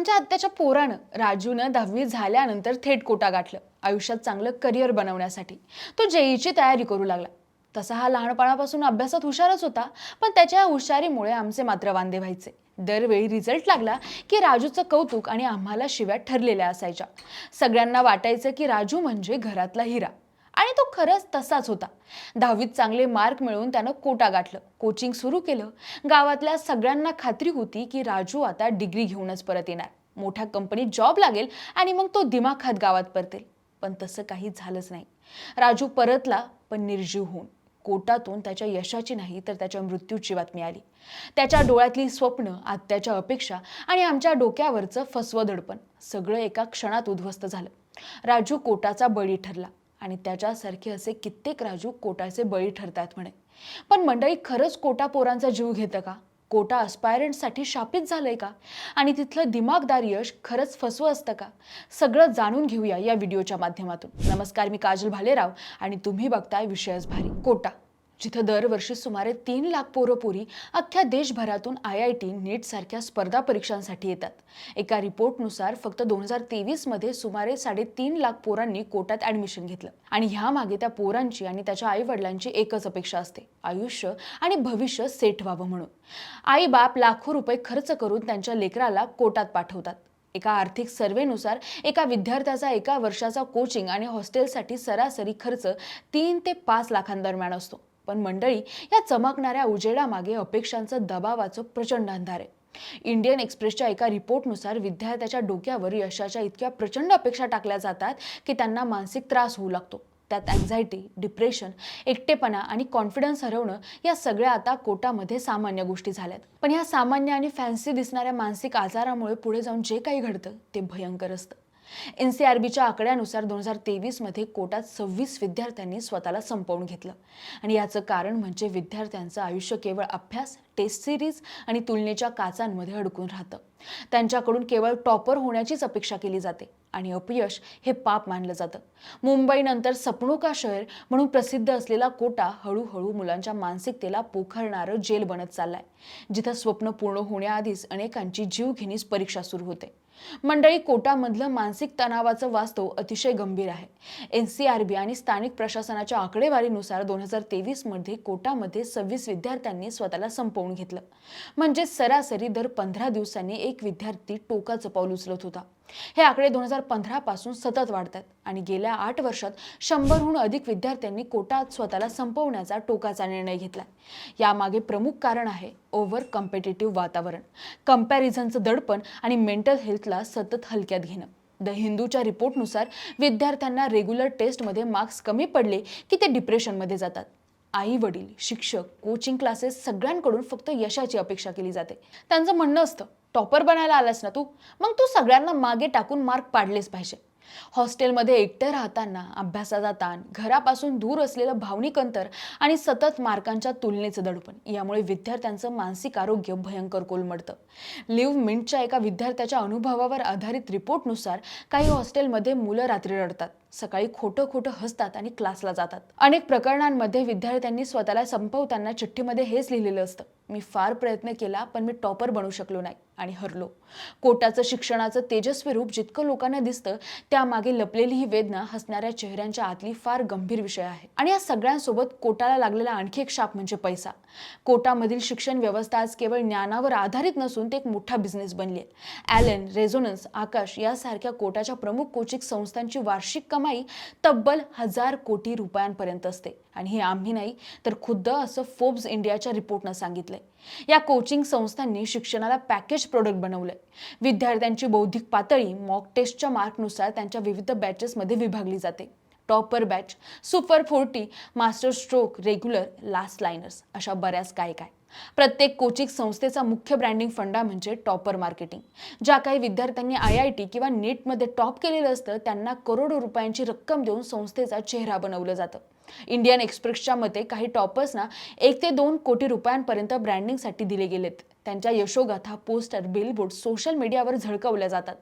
आमच्या आत्याच्या पोरानं राजूनं दहावी झाल्यानंतर थेट कोटा गाठलं आयुष्यात चांगलं करिअर बनवण्यासाठी. तो जेईची तयारी करू लागला. तसा हा लहानपणापासून अभ्यासात हुशारच होता पण त्याच्या हुशारीमुळे आमचे मात्र वांदे व्हायचे. दरवेळी रिझल्ट लागला की राजूचं कौतुक आणि आम्हाला शिव्या ठरलेल्या असायच्या. सगळ्यांना वाटायचं की राजू म्हणजे घरातला हिरा. आणि तो खरंच तसाच होता. दहावीत चांगले मार्क मिळवून त्यानं कोटा गाठलं. कोचिंग सुरू केलं. गावातल्या सगळ्यांना खात्री होती की राजू आता डिग्री घेऊनच परत येणार. मोठ्या कंपनीत जॉब लागेल आणि मग तो दिमाखात गावात परतेल. पण तसं काही झालंच नाही. राजू परतला पण निर्जीव होऊन. कोटातून त्याच्या यशाची नाही तर त्याच्या मृत्यूची बातमी आली. त्याच्या डोळ्यातली स्वप्न आत्याच्या अपेक्षा आणि आमच्या डोक्यावरचं फसवं दडपण सगळं एका क्षणात उद्ध्वस्त झालं. राजू कोटाचा बळी ठरला. आणि त्याच्यासारखे असे कित्येक राजू कोटाचे बळी ठरतात म्हणे. पण मंडळी खरंच कोटा पोरांचा जीव घेतं का? कोटा अस्पायरंटसाठी शापित झालंय का? आणि तिथलं दिमागदार यश खरंच फसवं असतं का? सगळं जाणून घेऊया या व्हिडिओच्या माध्यमातून. नमस्कार मी काजल भालेराव आणि तुम्ही बघताय विषयच भारी कोटा. जिथं दरवर्षी सुमारे तीन लाख पोरंपोरी अख्ख्या देशभरातून आय आय टी नीटसारख्या स्पर्धा परीक्षांसाठी येतात. एका रिपोर्टनुसार फक्त दोन हजार तेवीसमध्ये सुमारे साडेतीन लाख पोरांनी कोटात ॲडमिशन घेतलं. आणि ह्यामागे त्या पोरांची आणि त्याच्या आईवडिलांची एकच अपेक्षा असते आयुष्य आणि भविष्य सेट व्हावं म्हणून. आई बाप लाखो रुपये खर्च करून त्यांच्या लेकराला कोटात पाठवतात. एका आर्थिक सर्वेनुसार एका विद्यार्थ्याचा एका वर्षाचा कोचिंग आणि हॉस्टेलसाठी सरासरी खर्च तीन ते पाच लाखांदरम्यान असतो. पण मंडळी या चमकणाऱ्या उजेडामागे अपेक्षांचं दबावाचं प्रचंड अंधार आहे. इंडियन एक्सप्रेसच्या एका रिपोर्टनुसार विद्यार्थ्याच्या डोक्यावर यशाच्या इतक्या प्रचंड अपेक्षा टाकल्या जातात की त्यांना मानसिक त्रास होऊ लागतो. त्यात अँझायटी डिप्रेशन एकटेपणा आणि कॉन्फिडन्स हरवणं या सगळ्या आता कोटामध्ये सामान्य गोष्टी झाल्यात. पण या सामान्य आणि फॅन्सी दिसणाऱ्या मानसिक आजारामुळे पुढे जाऊन जे काही घडतं ते भयंकर असतं. एन सी आर बीच्या आकड्यानुसार दोन हजार तेवीसमध्ये कोटात सव्वीस विद्यार्थ्यांनी स्वतःला संपवून घेतलं. आणि याचं कारण म्हणजे विद्यार्थ्यांचं आयुष्य केवळ अभ्यास टेस्ट सिरीज आणि तुलनेच्या काचांमध्ये अडकून राहतं. त्यांच्याकडून केवळ टॉपर होण्याचीच अपेक्षा केली जाते आणि अपयश हे पाप मानलं जातं. मुंबईनंतर सपनू का शहर म्हणून प्रसिद्ध असलेला कोटा हळूहळू मुलांच्या मानसिकतेला पोखरणारं जेल बनत चाललाय. जिथं स्वप्न पूर्ण होण्याआधीच अनेकांची जीवघेणीच परीक्षा सुरू होते. मंडळी कोटामधलं मानसिक तणावाचं वास्तव अतिशय गंभीर आहे. एन सी आर बी आणि स्थानिक प्रशासनाच्या आकडेवारीनुसार दोन हजार तेवीसमध्ये कोटामध्ये सव्वीस विद्यार्थ्यांनी स्वतःला संपवून घेतलं. म्हणजे सरासरी दर पंधरा दिवसांनी एक विद्यार्थी टोकाचं पाऊल उचलत होता. हे आकडे दोन हजार पंधरापासून सतत वाढतात आणि गेल्या आठ वर्षात शंभरहून अधिक विद्यार्थ्यांनी कोटात स्वतःला संपवण्याचा टोकाचा निर्णय घेतला. यामागे प्रमुख कारण आहे ओव्हर कम्पिटेटिव्ह वातावरण कम्पॅरिझनचं दडपण आणि मेंटल हेल्थला सतत हलक्यात घेणं. द हिंदूच्या रिपोर्टनुसार विद्यार्थ्यांना रेग्युलर टेस्टमध्ये मार्क्स कमी पडले की ते डिप्रेशनमध्ये जातात. आई वडील शिक्षक कोचिंग क्लासेस सगळ्यांकडून फक्त यशाची अपेक्षा केली जाते. त्यांचं म्हणणं असतं टॉपर बनायला आलास ना तू? मग तू सगळ्यांना मागे टाकून मार्क पाडलेच पाहिजे. हॉस्टेलमध्ये एकटे राहताना अभ्यासाचा ताण घरापासून दूर असलेलं भावनिक अंतर आणि सतत मार्कांच्या तुलनेचं दडपण यामुळे विद्यार्थ्यांचं मानसिक आरोग्य भयंकर कोलमडतं. लिव्ह मिंटच्या एका विद्यार्थ्याच्या अनुभवावर आधारित रिपोर्टनुसार काही हॉस्टेलमध्ये मुलं रात्री रडतात. सकाळी खोटं खोटं हसतात आणि क्लासला जातात. अनेक प्रकरणांमध्ये विद्यार्थ्यांनी स्वतःला संपवताना चिठ्ठीमध्ये हेच लिहिलेलं असतं. मी फार प्रयत्न केला पण मी टॉपर बनू शकलो नाही आणि हरलो. कोटाचं शिक्षणाचं तेजस्वी रूप जितकं लोकांना दिसतं त्यामागे लपलेली ही वेदना हसणाऱ्या चेहऱ्यांच्या आतली फार गंभीर विषय आहे. आणि या सगळ्यांसोबत कोटाला लागलेला आणखी एक शाप म्हणजे पैसा. कोटामधील शिक्षण व्यवस्था आज केवळ ज्ञानावर आधारित नसून ते एक मोठा बिझनेस बनली आहे. ॲलन रेझोनन्स आकाश यासारख्या कोटाच्या प्रमुख कोचिंग संस्थांची वार्षिक कमाई तब्बल हजार कोटी रुपयांपर्यंत असते. आणि हे आम्ही नाही तर खुद्द असं फोर्ब्स इंडियाच्या रिपोर्टनं सांगितलंय. या कोचिंग संस्थांनी शिक्षणाला पॅकेज प्रोडक्ट बनवलंय. विद्यार्थ्यांची बौद्धिक पातळी मॉक टेस्टच्या मार्कनुसार त्यांच्या विविध बॅचेसमध्ये विभागली जाते. Topper batch super forty master stroke regular last liners अशा बऱ्याच काय काय. प्रत्येक कोचिंग संस्थेचा मुख्य ब्रँडिंग फंडा म्हणजे टॉपर मार्केटिंग ज्या काही विद्यार्थ्यांनी आय आय टी किंवा नीटमध्ये टॉप केलेलं असतं त्यांना करोडो रुपयांची रक्कम देऊन संस्थेचा चेहरा बनवलं जातं. इंडियन एक्सप्रेसच्या मते काही टॉपर्सना एक ते दोन कोटी रुपयांपर्यंत ब्रँडिंगसाठी दिले गेलेत. त्यांच्या यशोगाथा पोस्टर बिलबोर्ड सोशल मीडियावर झळकवल्या जातात.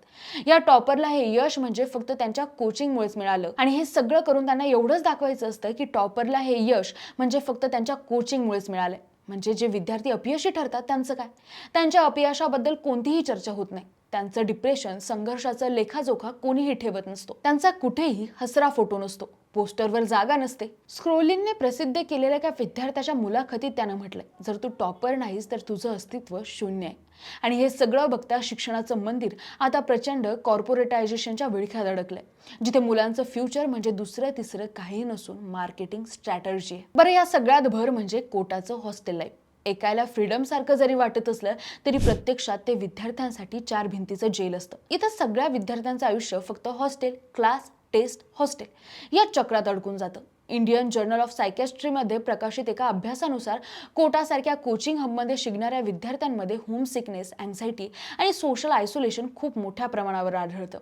या टॉपरला हे यश म्हणजे फक्त त्यांच्या कोचिंगमुळेच मिळालं. आणि हे सगळं करून त्यांना एवढंच दाखवायचं असतं की टॉपरला हे यश म्हणजे फक्त त्यांच्या कोचिंगमुळेच मिळालं म्हणजे जे विद्यार्थी अपयशी ठरतात त्यांचं काय? त्यांच्या अपयशाबद्दल कोणतीही चर्चा होत नाही. त्यांचं डिप्रेशन संघर्षाचं लेखाजोखा कोणीही ठेवत नसतो. त्यांचा कुठेही हसरा फोटो नसतो. पोस्टरवर जागा नसते. स्क्रोलिंगने प्रसिद्ध केलेल्या एका विद्यार्थ्याच्या मुलाखतीत त्यानं म्हटलंय जर तू टॉपर नाहीस तर तुझं अस्तित्व शून्य आहे. आणि हे सगळं बघता शिक्षणाचं मंदिर आता प्रचंड कॉर्पोरेटायझेशनच्या विळख्यात अडकलंय. जिथे मुलांचं फ्युचर म्हणजे दुसरं तिसरं काही नसून मार्केटिंग स्ट्रॅटर्जी आहे. बरं या सगळ्यात भर म्हणजे कोटाचं हॉस्टेल लाईफ ऐकायला फ्रीडम सारखं जरी वाटत असलं तरी प्रत्यक्षात ते विद्यार्थ्यांसाठी चार भिंतीचं जेल असतं. इथं सगळ्या विद्यार्थ्यांचं आयुष्य फक्त हॉस्टेल क्लास टेस्ट हॉस्टेल या चक्रात अडकून जातं. इंडियन जर्नल ऑफ सायकॅस्ट्रीमध्ये प्रकाशित एका अभ्यासानुसार कोटासारख्या कोचिंग हबमध्ये शिकणाऱ्या विद्यार्थ्यांमध्ये होम सिकनेस अँझायटी आणि सोशल आयसोलेशन खूप मोठ्या प्रमाणावर आढळतं.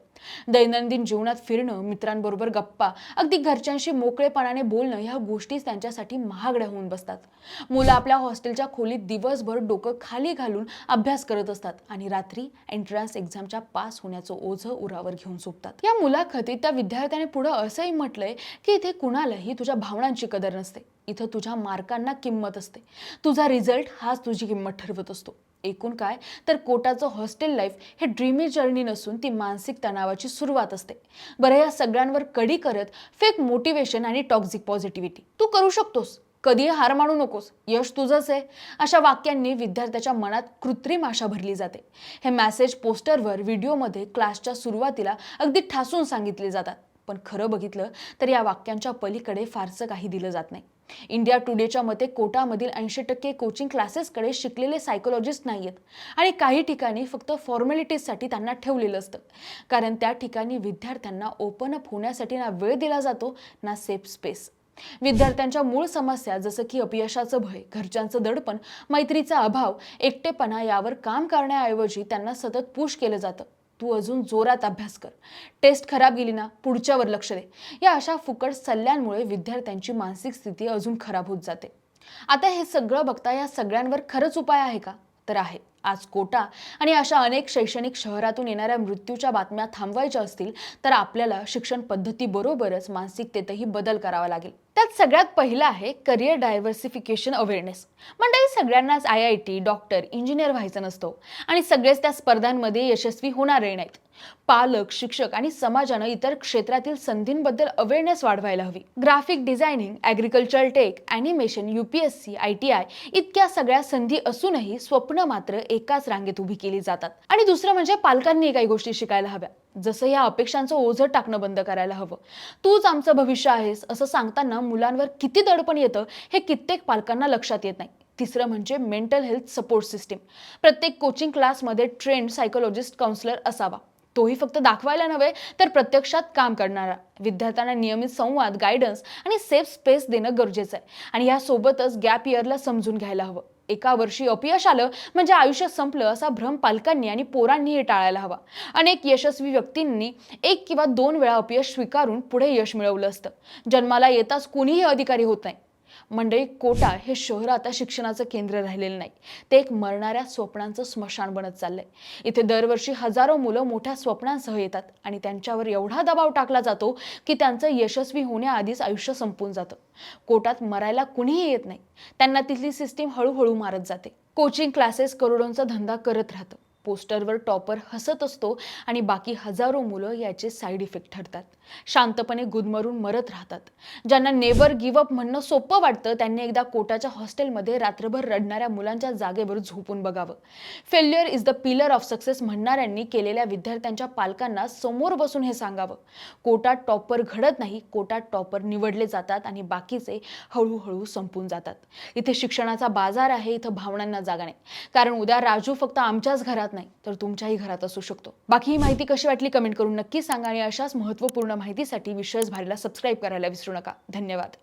दैनंदिन जीवनात फिरणं मित्रांबरोबर गप्पा अगदी घरच्यांशी मोकळेपणाने बोलणं ह्या गोष्टी त्यांच्यासाठी महागड्या होऊन बसतात. मुलं आपल्या हॉस्टेलच्या खोलीत दिवसभर डोकं खाली घालून अभ्यास करत असतात आणि रात्री एंट्रन्स एक्झामच्या पास होण्याचं ओझं उरावर घेऊन झोपतात. या मुलाखतीत त्या विद्यार्थ्याने पुढं असंही म्हटलंय की इथे कुणालाही तुझ्या भावनांची कदर नसते. इथं तुझ्या मार्कांना किंमत असते. तुझा रिझल्ट हाच तुझी किंमत ठरवत असतो. एकूण काय? तर कोटाचं हॉस्टेल लाईफ हे ड्रीमी जर्नी नसून ती मानसिक तणावाची सुरुवात असते. बरं या सगळ्यांवर कडी करत फेक मोटिवेशन आणि टॉक्झिक पॉझिटिव्हिटी. तू करू शकतोस. कधीही हार मानू नकोस. यश तुझंच आहे. अशा वाक्यांनी विद्यार्थ्याच्या मनात कृत्रिम आशा भरली जाते. हे मॅसेज पोस्टरवर व्हिडिओमध्ये क्लासच्या सुरुवातीला अगदी ठासून सांगितले जातात. पण खरं बघितलं तर या वाक्यांच्या पलीकडे फारसं काही दिलं जात नाही. इंडिया टुडेच्या मते कोटामधील ऐंशी टक्के कोचिंग क्लासेसकडे शिकलेले सायकोलॉजिस्ट नाही आहेत आणि काही ठिकाणी फक्त फॉर्मॅलिटीजसाठी त्यांना ठेवलेलं असतं. कारण त्या ठिकाणी विद्यार्थ्यांना ओपन अप होण्यासाठी ना वेळ दिला जातो ना सेफ स्पेस विद्यार्थ्यांच्या मूळ समस्या जसं की अपयशाचं भय घरच्यांचं दडपण मैत्रीचा अभाव एकटेपणा यावर काम करण्याऐवजी त्यांना सतत पुश केलं जातं. तू अजून जोरात अभ्यास कर. टेस्ट खराब गेली ना पुढच्यावर लक्ष दे. या अशा फुकट सल्ल्यांमुळे विद्यार्थ्यांची मानसिक स्थिती अजून खराब होत जाते. आता हे सगळं बघता या सगळ्यांवर खरंच उपाय आहे का? तर आहे. आज कोटा आणि अशा अनेक शैक्षणिक शहरातून येणाऱ्या मृत्यूच्या बातम्या थांबवायच्या असतील तर आपल्याला शिक्षण पद्धतीबरोबरच मानसिकतेतही बदल करावा लागेल. त्यात सगळ्यात पहिलं आहे करिअर डायव्हर्सिफिकेशन अवेअरनेस म्हणजे सगळ्यांनाच I I T doctor engineer व्हायचं नसतो. आणि सगळेच त्या स्पर्धांमध्ये यशस्वी होणारे नाहीत. पालक शिक्षक आणि समाजानं इतर क्षेत्रातील संधींबद्दल अवेअरनेस वाढवायला हवी. Graphic designing agriculture tech animation UPSC I T I इतक्या सगळ्या संधी असूनही स्वप्न मात्र एकाच रांगेत उभी केली जातात. आणि दुसरं म्हणजे पालकांनी काही गोष्टी शिकायला हव्या. जसं या अपेक्षांचं ओझं टाकणं बंद करायला हवं. तूच आमचं भविष्य आहेस असं सांगताना मुलांवर किती दडपण येतं हे कित्येक पालकांना लक्षात येत नाही. तिसरं म्हणजे मेंटल हेल्थ सपोर्ट सिस्टीम प्रत्येक कोचिंग क्लासमध्ये ट्रेंड सायकोलॉजिस्ट काउन्सिलर असावा. तोही फक्त दाखवायला नव्हे तर प्रत्यक्षात काम करणारा. विद्यार्थ्यांना नियमित संवाद गायडन्स आणि सेफ स्पेस देणं गरजेचं आहे. आणि यासोबतच गॅप इयरला समजून घ्यायला हवं. एका वर्षी अपयश आलं म्हणजे आयुष्य संपलं असा भ्रम पालकांनी आणि पोरांनीही टाळायला हवा. अनेक यशस्वी व्यक्तींनी एक किंवा दोन वेळा अपयश स्वीकारून पुढे यश मिळवलं असतं. जन्माला येताच कुणीही अधिकारी होत नाही. मंडळी कोटा हे शहर आता शिक्षणाचं केंद्र राहिलेलं नाही. ते एक मरणाऱ्या स्वप्नांचं स्मशान बनत चाललंय. इथे दरवर्षी हजारो मुलं मोठ्या स्वप्नांसह येतात आणि त्यांच्यावर एवढा दबाव टाकला जातो की त्यांचं यशस्वी होण्याआधीच आयुष्य संपून जातं. कोटात मरायला कुणीही येत नाही. त्यांना तिथली सिस्टीम हळूहळू मारत जाते. कोचिंग क्लासेस करोडोंचा धंदा करत राहतं. पोस्टरवर टॉपर हसत असतो आणि बाकी हजारो मुलं याचे साईड इफेक्ट ठरतात. शांतपणे गुदमरून मरत राहतात. ज्यांना नेवर गिव्ह अप म्हणणं सोपं वाटतं त्यांनी एकदा कोटाच्या हॉस्टेलमध्ये रात्रभर रडणाऱ्या मुलांच्या जागेवर झोपून बघावं. Failure is the pillar of success म्हणणाऱ्यांनी केलेल्या विद्यार्थ्यांच्या पालकांना समोर बसून हे सांगावं. कोटात टॉपर घडत नाही कोटात टॉपर निवडले जातात आणि बाकीचे हळूहळू संपून जातात. इथे शिक्षणाचा बाजार आहे इथं भावनांना जागा नाही. कारण उद्या राजू फक्त आमच्याच घरात नाही तर तुमच्याही घरात असू शकतो. बाकी ही माहिती कशी वाटली कमेंट करून नक्की सांगा आणि अशाच महत्त्वपूर्ण माहितीसाठी विश्वास भारीला सबस्क्राईब करायला विसरू नका. धन्यवाद.